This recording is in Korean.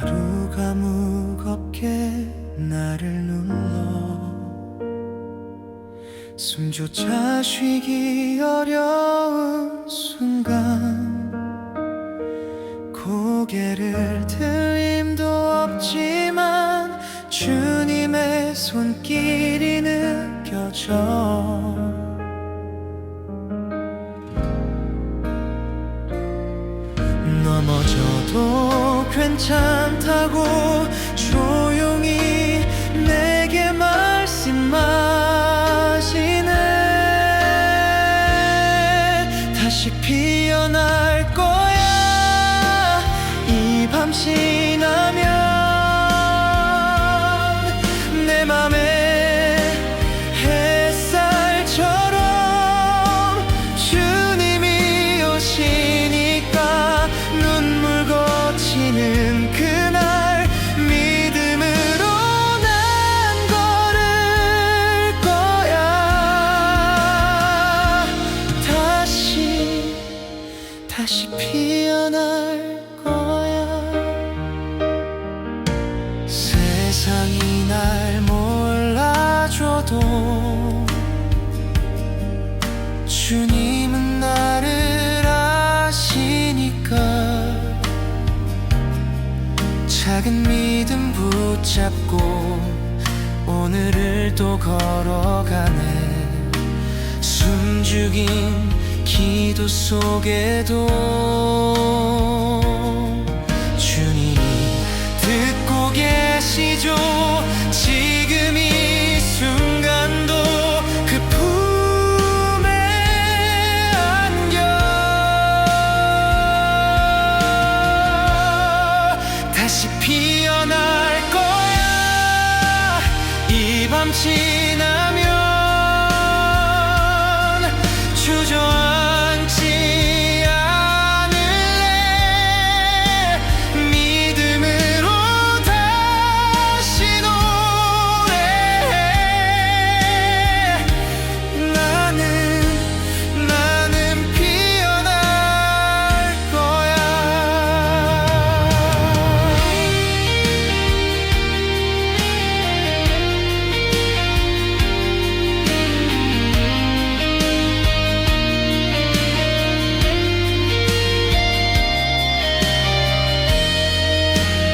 하루가 무겁게 나를 눌러 숨조차 쉬기 어려운 순간 고개를 들 힘도 없지만 주님의 손길이 느껴져 넘어져도 괜찮다고 조용히 내게 말씀하시네. 다시 피어날 거야. 이밤지 다시 피어날 거야. 세상이 날 몰라줘도 주님은 나를 아시니까 작은 믿음 붙잡고 오늘을 또 걸어가네. 숨죽인 기도 속에도 주님이 듣고 계시죠. 지금 이 순간도 그 품에 안겨. 다시 피어날 거야. 이밤 지나